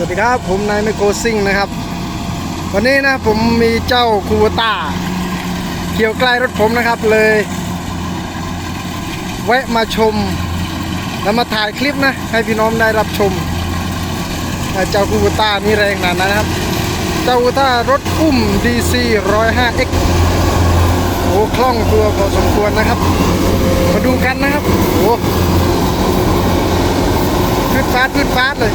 สวัสดีครับ ผมนายไมโกซิงนะครับ วันนี้นะผมมีเจ้าคูต้าเขี่ยวใกล้รถผมนะครับเลยแวะมาชม แล้วมาถ่ายคลิปนะ ให้พี่น้องได้รับชม เจ้าคูต้านี่แรงขนาดไหนนะครับ เจ้าคูต้ารถอุ้ม DC 105X โอ้คล่องตัวพอสมควรนะครับ มาดูกันนะครับโอ้พืดฟาดพืดฟาดเลย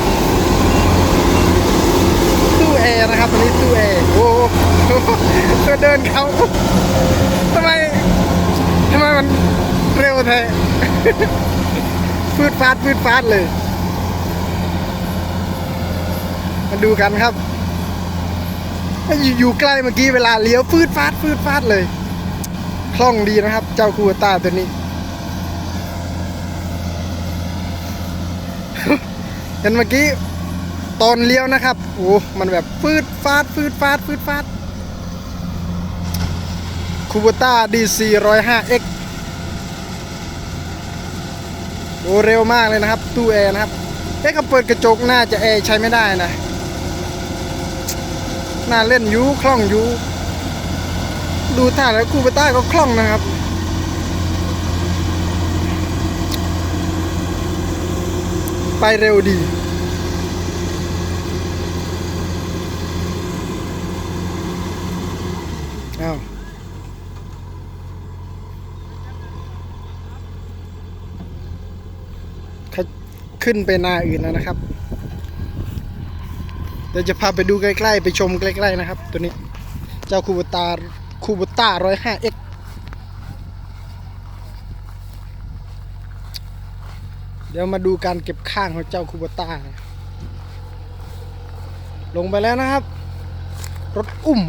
ตู้แอร์นะครับอันนี้ตู้แอร์โอ้โหตัวเดินเขาทำไมทำไมมันเร็วแท้ฟืดฟาดฟืดฟาดเลย มาดูกันครับอยู่อยู่ใกล้เมื่อกี้เวลาเลี้ยวฟืดฟาดฟืดฟาดเลยคล่องดีนะครับ เจ้าคูต้าตัวนี้เห็นเมื่อกี้ ตอนเลี้ยวนะครับโอ้มันแบบฟืดฟาดฟืดฟาดฟืดฟาดคูบต้า DC 105X โอ้เร็วมากเลยนะครับ ตู้แอร์นะครับเอ๊ะเขาเปิดกระจกน่าจะแอร์ใช้ไม่ได้นะน่าเล่นยูคล่องยูดูท่าแล้วคูบต้าก็คล่องนะครับไปเร็วดี อ้าวเขา ขึ้นไปนาอื่นแล้วนะครับ เดี๋ยวจะพาไปดูใกล้ๆ ไปชมใกล้ๆนะครับ ตัวนี้ เจ้าคูบตาคูบต้าร้อยห้าเอ็กเดี๋ยวมาดูการเก็บข้างของเจ้าคูบต้าลงไปแล้วนะครับ รถอุ้ม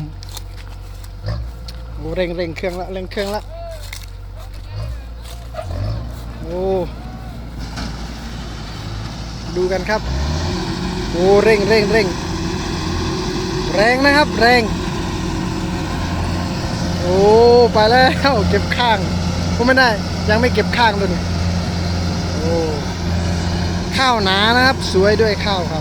โอ้เร่งเร่งเครื่องละเร่งเครื่องละโอ้ ดูกันครับโอ้เร่งเร่งเร่งแรงนะครับ แรง โอ้ไปแล้วเก็บข้างก็ไม่ได้ยังไม่เก็บข้างตัวนี้โอ้ข้าวหนานะครับ สวยด้วยข้าวเขา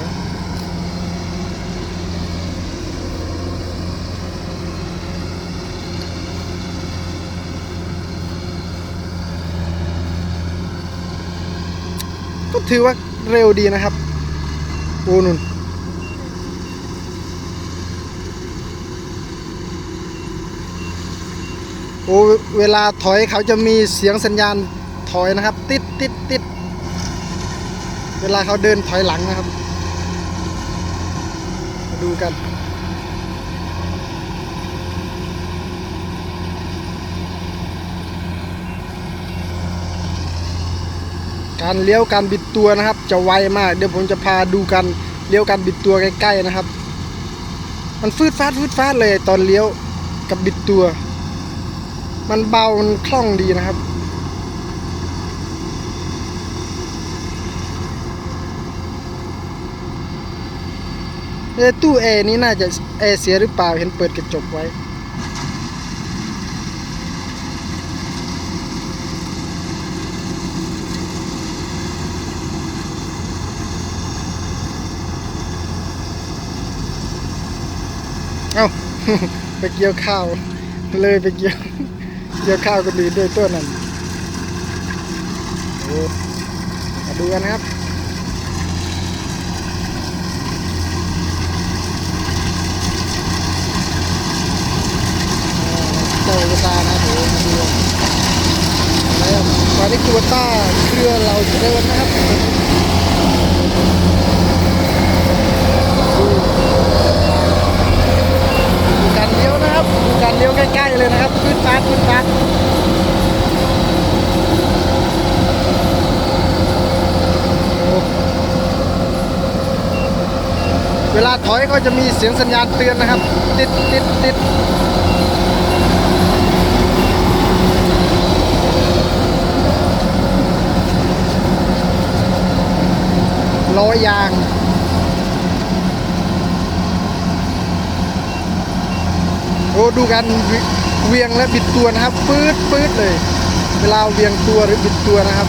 ก็ถือว่า เร็วดีนะครับโอ้นุนโอ้เวลาถอยเขาจะมีเสียงสัญญาณถอยนะครับ ติดติดติดเวลาเขาเดินถอยหลังนะครับ มาดูกัน การเลี้ยวการบิดตัวนะครับ จะไวมาก เดี๋ยวผมจะพาดูกันเลี้ยวการบิดตัวใกล้ๆนะครับ มันฟืดฟาดฟืดฟาดเลยตอนเลี้ยวกับบิดตัว มันเบามันคล่องดีนะครับเอตู้แอร์นี้น่าจะแอร์เสียหรือเปล่าเห็นเปิดกระจกไว้ เอ้า ไปเกี่ยวข้าว เลยไปเกี่ยว เกี่ยวข้าวกันดีด้วยตัวนั้นโอ้มาดูกันนะครับเจ้ากุตานะโอ้มาดูแล้วตอนนี้กุต้าเครือเราจะเดินนะครับดู ดูการเลี้ยวนะครับดู การเลี้ยวใกล้ๆเลยนะครับขึ้นฟ้าขึ้นฟ้าเวลาถอยก็จะมีเสียงสัญญาณเตือนนะครับ ติดติดติดล้อยาง โอ้ดูกันเวียงและบิดตัวนะครับปื๊ดปื๊ดเลย เวลาเวียงตัวหรือบิดตัวนะครับ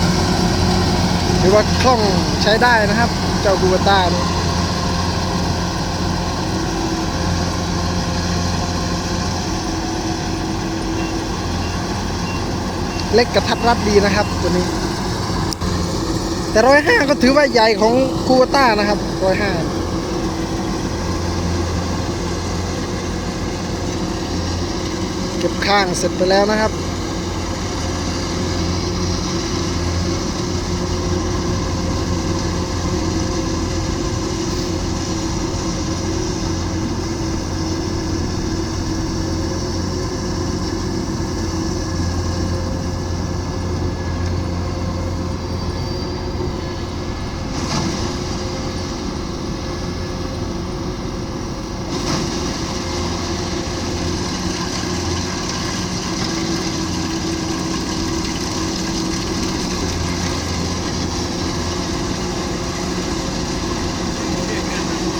หรือว่าคล่องใช้ได้นะครับ เจ้ากูบาต้านี่เล็กกระทัดรัดดีนะครับตัวนี้ แต่ร้อยห้าก็ถือว่าใหญ่ของคูวต้านะครับร้อยห้า ข้างเสร็จไปแล้วนะครับ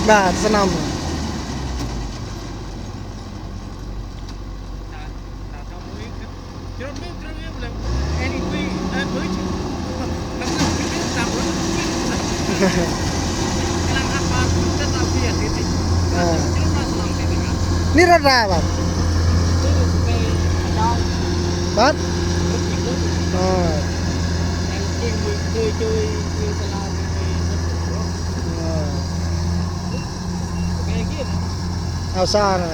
บาทสนามอ่านี่รัดราบัตบัตอ่าอ่า เอาซ่านะ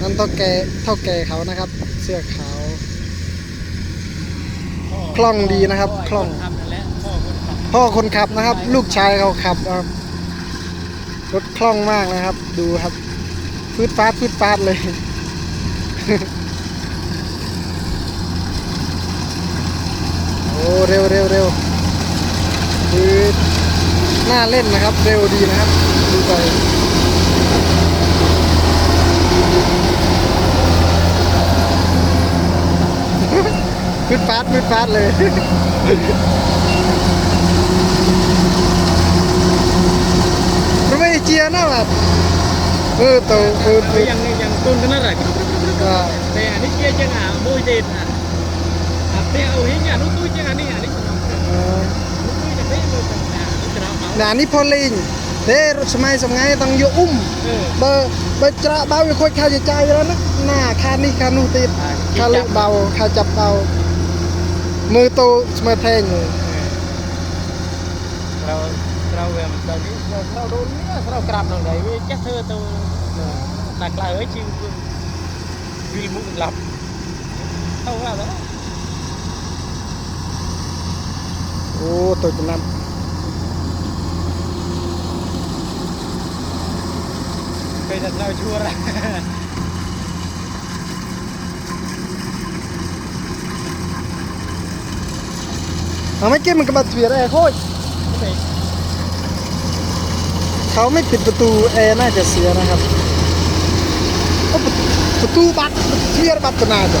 นั่นเท่าแกเท่าแกเขานะครับ เสื้อขาวคล่องดีนะครับคล่องพ่อคนขับนะครับ ลูกชายเขาขับครับรถคล่องมากนะครับ ดูครับฟืดฟาดฟืดฟาดเลยโอ้เร็วเร็วเร็วคือ น่าเล่นนะครับ เร็วดีนะครับ ดูไปฟืดฟาดฟืดฟาดเลยมันไม่ได้เจียนะแบบเออตัวเออตัว yang yang tun kena lagi ก็แต่อันนี้เกียร์จัง นี่จะเอาเอาหนานี่พอลิงเด้รถสมัยสมัยต้องโยอุ้มเออเบอร์เบอร์จะเบาอยู่ค่อยค่าใช้จ่ายแล้วนะหน้าค่านี่ค่านู่นติดค่าลึกเบาค่าจับเบามือโตสมัยแทงเลยเราเราเวมตอนนี้เราเราโดนเนี่ยเรากราบหนังไหนเว้ยแค่เธอตัวหนักลายเอ้ยชิววิลมุกหลับเท่าไหร่แล้วโอ้ตัวจะนไปแต่เราชัวร์ละำเอาไม่ก็บมันกระบะเสียได้โคตรเขาไม่ปิดประตูแอร์น่าจะเสียนะครับประประตูบัตรเสียบัตรก็น่าจะ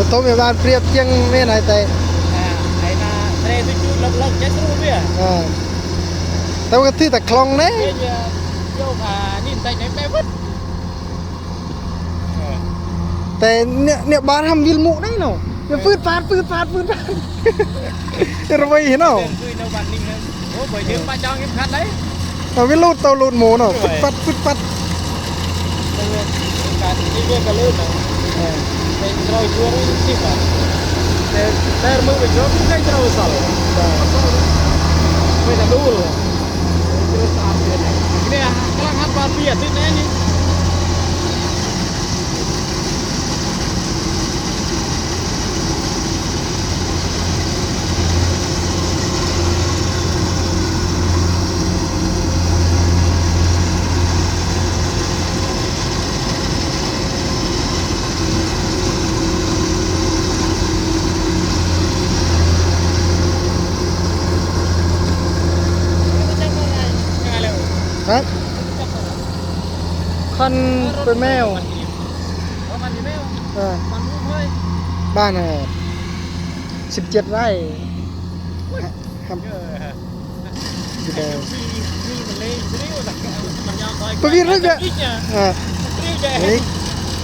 นคุยในวันนี้นะโอ้บ่ยืมป้าจองยิ้มคัน đấy เราวิลูดเตาลูดหมูเนาะฟืดฟัดฟืดฟัดตัวการนี่เบี้ยก็ลื่นนะ Trebuie doar un timp. Te termin pe joc, nu ai trebuit sală. Da. Păi, de două. Nu e așa, că la. นไปแมวมันอยู่แมวเออมันรู้เฮ้ยบ้านอะสิบเจ็ดไร่ครับเอออยู่แดงมีมีมันเลยเรียวแต่มันยาวต่อยก็วิ่งเรื่อยๆอีกเนี่ยอ่าเรียวใจนี่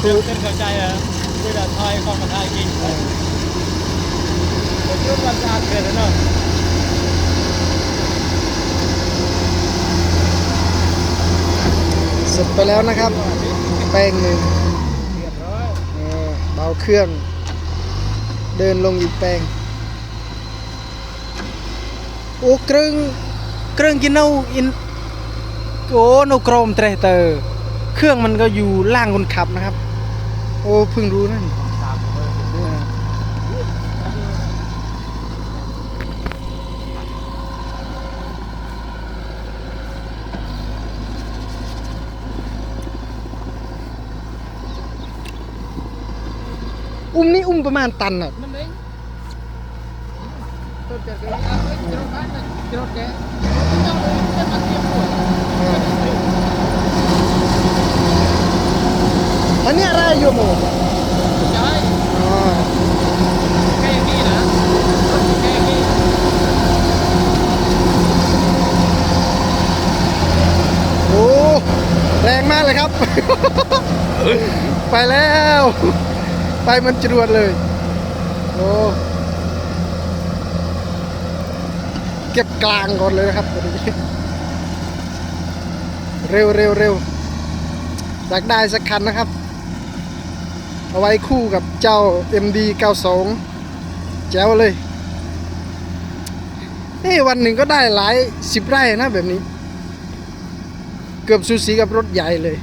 คือเป็นเข้าใจอะเวลาทอยก่อนมาทายกินอ่าผมรู้ว่าสะอาดเกินแล้วเนาะเสร็จไปแล้วนะครับ แป้งหนึ่งเรียบร้อยเบาเครื่อง เดินลงอีกแป้งโอ้เครื่องเครื่องกินเอาอินโอ้โนกรมเตรเตอร์ เครื่องมันก็อยู่ล่างคนขับนะครับ โอ้เพิ่งรู้นั่น ตามเบอร์ เออ อุ้มนี่อุ้มประมาณตันอะมันเองต้นเกิดกันเอาไว้จรดบ้านนะจรดแกเจ้าเลยจะมาเตรียมปวดอันนี้อะไรอยู่หมูใช่อ๋อแค่อย่างนี้นะแค่อย่างนี้โอ้แรงมากเลยครับ ไปแล้ว ไปมันจรวดเลย โอ้เก็บกลางก่อนเลยนะครับตอนนี้เร็วเร็วเร็วอยากได้สักคันนะครับ เอาไว้คู่กับเจ้า MD 92แจ๋วเลยเอ้วันหนึ่งก็ได้หลายสิบไร่นะแบบนี้ เกือบสูสีกับรถใหญ่เลย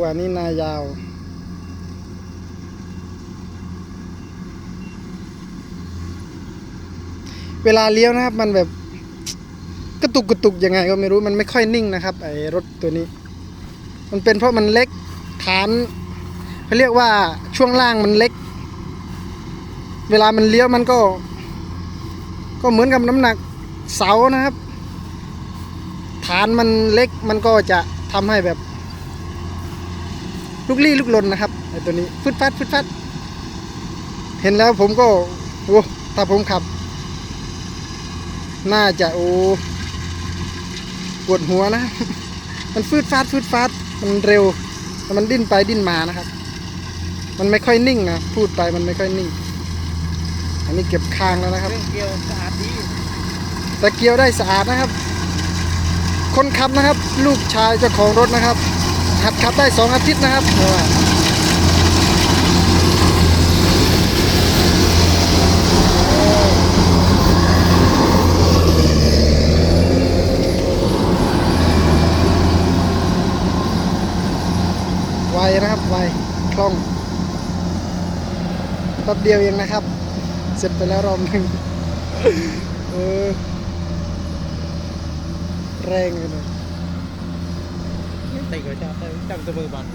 โอ้อันนี้นายาว เวลาเลี้ยวนะครับ มันแบบกระตุกกระตุกยังไง ก็ไม่รู้มันไม่ค่อยนิ่งนะครับ ไอ้รถตัวนี้ มันเป็นเพราะมันเล็กฐานเขาเรียกว่าช่วงล่างมันเล็ก เวลามันเลี้ยวมันก็ ก็เหมือนกับน้ำหนักเสานะครับ ฐานมันเล็กมันก็จะทำให้แบบ ลูกลี้ลูกลนนะครับไอ้ตัวนี้ฟึดฟัดฟึดฟัด เห็นแล้วผมก็โอ้ถ้าผมขับ น่าจะโอ้ปวดหัวนะ มันฟืดฟาดฟืดฟาดมันเร็วแต่มันดิ้นไปดิ้นมานะครับ มันไม่ค่อยนิ่งนะพูดไปมันไม่ค่อยนิ่ง อันนี้เก็บคางแล้วนะครับเรื่องเกี่ยวสะอาดดีแต่เกียวได้สะอาดนะครับ คนขับนะครับ ลูกชายเจ้าของรถนะครับ หัดขับได้สองอาทิตย์นะครับไวนะครับไวคล่องแป๊บเดียวเองนะครับ เสร็จไปแล้วรอบหนึ่งเออแรงเลย ตีกับเจ้าจำตัวมือบอล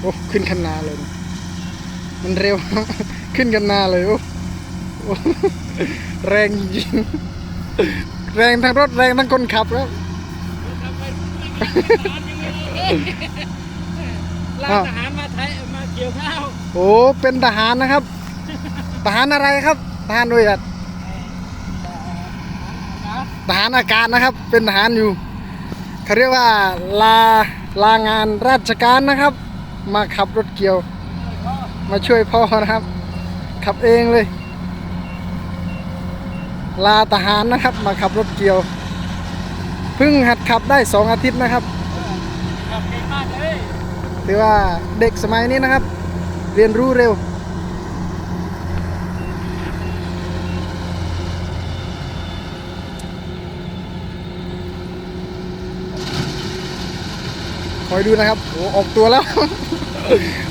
โอ้ขึ้นคันนาเลยมันเร็วขึ้นคันนาเลยโอ้แรงจริงแรงทั้งรถแรงทั้งคนขับแล้วลาทหารมาไทย เกี่ยวข้าวโอ้เป็นทหารนะครับ ทหารอะไรครับ ทหารด้วยอะทหารอากาศนะครับ เป็นทหารอยู่เขาเรียกว่าลาลางานราชการนะครับ มาขับรถเกี่ยว มาช่วยพ่อนะครับ ขับเองเลย ลาทหารนะครับ มาขับรถเกี่ยวเพิ่งหัดขับได้สองอาทิตย์นะครับขับเก่งมากเลย ถือว่าเด็กสมัยนี้นะครับ เรียนรู้เร็ว คอยดูนะครับโอ้ออกตัวแล้ว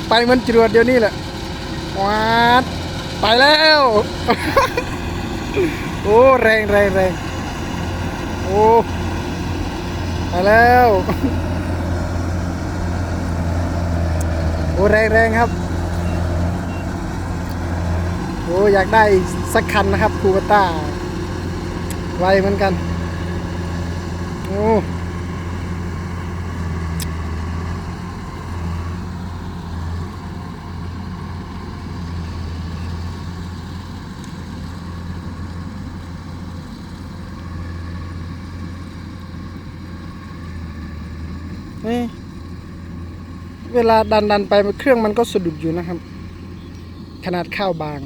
ไปเหมันจรวดเดี๋ยวนี้แหละวัดไปแล้ว โอ้แรงแรงแรงโอ้ไปแล้ว โอ้แรงแรงครับโอ้อยากได้สักคันนะครับคูเปต้าไวเหมือนกันโอ้นี่ เวลาดันดันไปเครื่องมันก็สะดุดอยู่นะครับ ขนาดข้าวบาง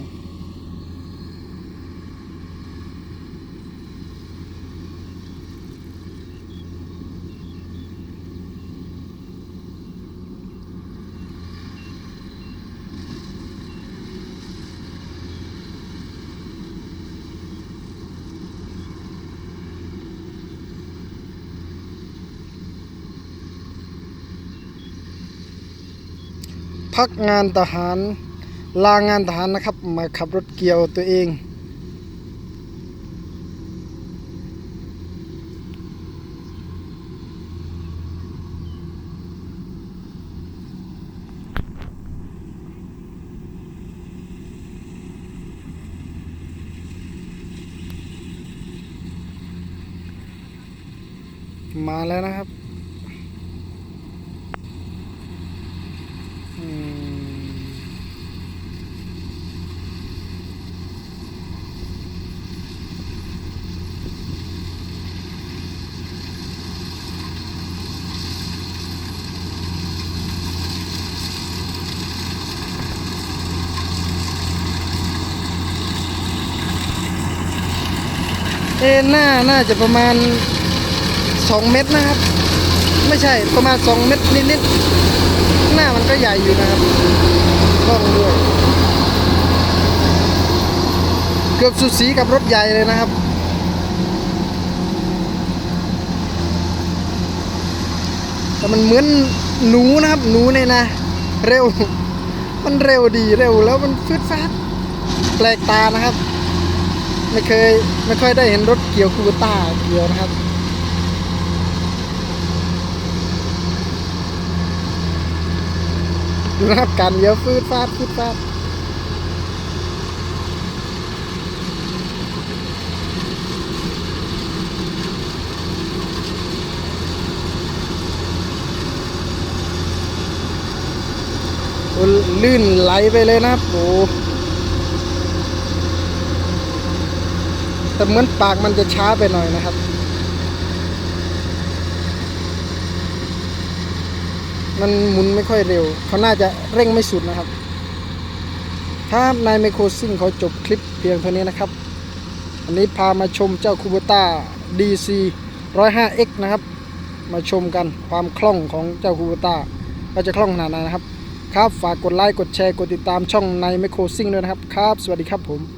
พักงานทหาร ลางานทหารนะครับ มาขับรถเกี่ยวตัวเอง มาแล้วนะครับอืมเอ็ นหน้าน่าจะประมาณ 2 เม็ดนะครับ ไม่ใช่ประมาณ 2 เม็ดนิดๆ หน้ามันก็ใหญ่อยู่นะครับกล้องด้วย เกือบสุดสีกับรถใหญ่เลยนะครับแต่มันเหมือนหนูนะครับ หนูเนี่ยนะ เร็ว มันเร็วดีเร็วแล้วมันฟืดฟาดแปลกตานะครับ ไม่เคยไม่ค่อยได้เห็นรถเกี่ยวคูต้าเกี่ยวนะครับ ดูนะครับการเลี้ยวฟืดฟาดฟืดฟาดลื่นไหลไปเลยนะครับโอ้ แต่เหมือนปากมันจะช้าไปหน่อยนะครับ มันหมุนไม่ค่อยเร็ว เขาน่าจะเร่งไม่สุดนะครับครับนายไมโครซิ่งเขาจบคลิปเพียงเท่านี้นะครับ อันนี้พามาชมเจ้าคูเบต้า DC 105X นะครับ มาชมกันความคล่องของเจ้าคูเบต้าว่าจะคล่องขนาดไหนนะครับ ครับ ฝากกดไลค์ กดแชร์ กดติดตามช่องนายไมโครซิ่งด้วยนะครับ ครับ สวัสดีครับผม